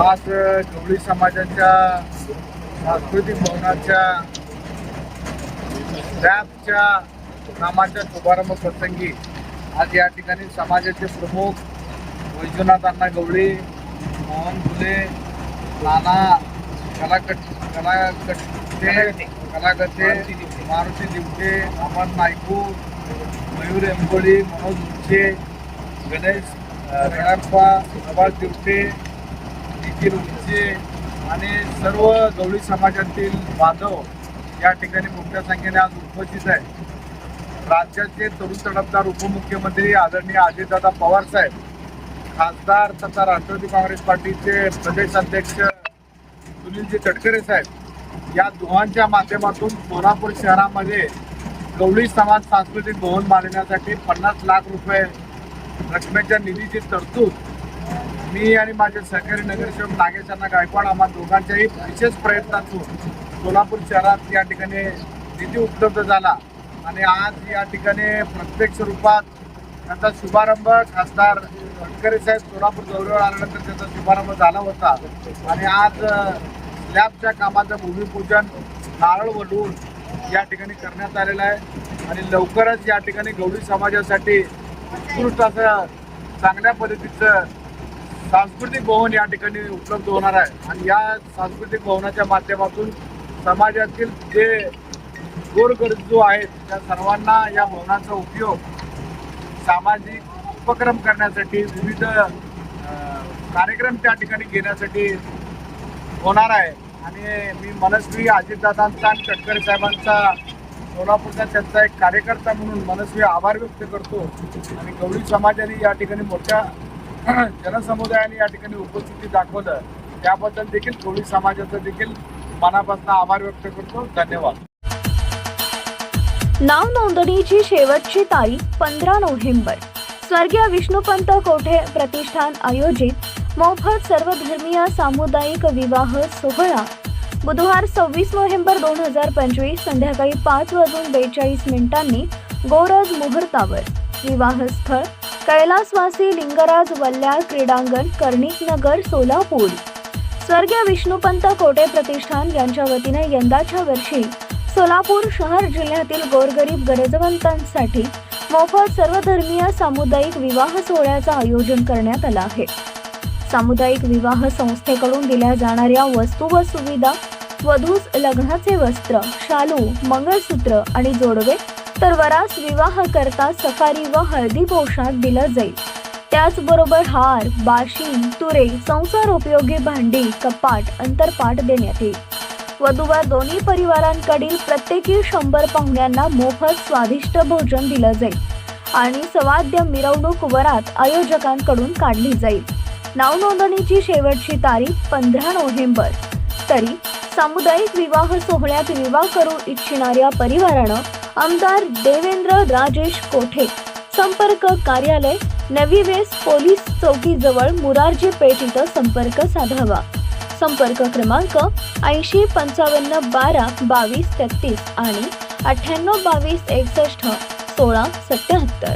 आज गवळी समाजाच्या सांस्कृतिक भवनाच्या रॅपच्या कामाच्या शुभारंभ प्रसंगी आज या ठिकाणी समाजाचे प्रमुख वैजनाथ अण्णा गवळी मोहन फुले नाना कलाकट कलाकट्टे कलागते मारुती दिवटे अमन नायकू मयूर एंबोळी मनोज उच्चे गणेश रणाप्पा प्रभास दिवटे नितीन उंचे आणि सर्व गवळी समाजातील बांधव या ठिकाणी मोठ्या संख्येने आज उपस्थित आहे राज्याचे तरुण तडफदार उपमुख्यमंत्री आदरणीय अजितदादा पवार साहेब खासदार तथा राष्ट्रवादी काँग्रेस पार्टीचे प्रदेश अध्यक्ष सुनीलजी तटकरे साहेब या दोघांच्या माध्यमातून सोलापूर शहरामध्ये गवळी समाज सांस्कृतिक भवन बांधण्यासाठी पन्नास लाख रुपये रकमेच्या निधीची तरतूद मी आणि माझे सहकारी नगरसेवक नागेश अण्णा गायकवाड आम्हा दोघांच्याही विशेष प्रयत्नातून सोलापूर शहरात या ठिकाणी निधी उपलब्ध झाला. आणि आज या ठिकाणी प्रत्यक्ष रूपात त्याचा शुभारंभ खासदार गडकरी साहेब सोलापूर दौऱ्यावर आल्यानंतर त्याचा शुभारंभ झाला होता. आणि आज अ, स्लॅबच्या कामाचं भूमिपूजन नारळ वडून या ठिकाणी करण्यात आलेलं आहे. आणि लवकरच या ठिकाणी गौरी समाजासाठी उत्कृष्ट असं चांगल्या पद्धतीचं सांस्कृतिक भवन या ठिकाणी उपलब्ध होणार आहे. आणि या सांस्कृतिक भवनाच्या माध्यमातून समाजातील जे गोरगरजू आहेत त्या सर्वांना या भवनाचा उपयोग सामाजिक उपक्रम करण्यासाठी विविध कार्यक्रम त्या ठिकाणी घेण्यासाठी होणार आहे. आणि मी मनस्वी अजितदादांचा आणि तटकरे साहेबांचा सोलापूरचा त्यांचा एक कार्यकर्ता म्हणून मनस्वी आभार व्यक्त करतो. आणि गवळी समाजाने या ठिकाणी मोठ्या जनसमुदायाने या ठिकाणी उपस्थिती दाखवलं. त्याबद्दल देखील कोळी समाजाचं देखील मनापासून आभार व्यक्त करतो. धन्यवाद. नाव नोंदणीची शेवटची तारीख पंधरा नोव्हेंबर. स्वर्गीय विष्णुपंत कोठे प्रतिष्ठान आयोजित मोफत सर्वधर्मीय सामुदायिक विवाह सोहळा. बुधवार सव्वीस नोव्हेंबर दोन हजार पंचवीस संध्याकाळी पाच वाजून बेचाळीस मिनिटांनी गोरज मुहूर्तावर. विवाहस्थळ कैलासवासी लिंगराज वल्ल्याळ क्रीडांगण कर्णिकनगर सोलापूर. स्वर्गीय विष्णुपंत कोटे प्रतिष्ठान यांच्या वतीने यंदाच्या वर्षी सोलापूर शहर जिल्ह्यातील गोरगरीब गरजवंतांसाठी मोफत सर्वधर्मीय सामुदायिक विवाह सोहळ्याचं आयोजन करण्यात आलं आहे. सामुदायिक विवाह संस्थेकडून दिल्या जाणाऱ्या वस्तू व सुविधा वधूस लग्नाचे वस्त्र शालू मंगळसूत्र आणि जोडवे तर वरास विवाह करता सफारी व हळदी पोशाख दिला जाईल. त्याचबरोबर हार बाशिंग तुरे संसार उपयोगी भांडी कपाट अंतरपाट देण्यात येईल. वधूवर दोन्ही परिवारांकडील प्रत्येकी शंभर पाहुण्यांना मोफत स्वादिष्ट भोजन दिलं जाईल आणि सवाद्य मिरवणूक वरात आयोजकांकडून काढली जाईल. नाव नोंदणीची शेवटची तारीख पंधरा नोव्हेंबर. तरी सामुदायिक विवाह सोहळ्यात विवाह करू इच्छिणाऱ्या परिवारानं आमदार देवेंद्र राजेश कोठे? संपर्क कार्यालय नवी वेस पोलीस चौकीजवळ मुरारजी पेठ इथं संपर्क साधावा. संपर्क क्रमांक ऐंशी पंचावन्न बारा बावीस तेहतीस आणि अठ्ठ्याण्णव बावीस एकसष्ट सोळा सत्याहत्तर.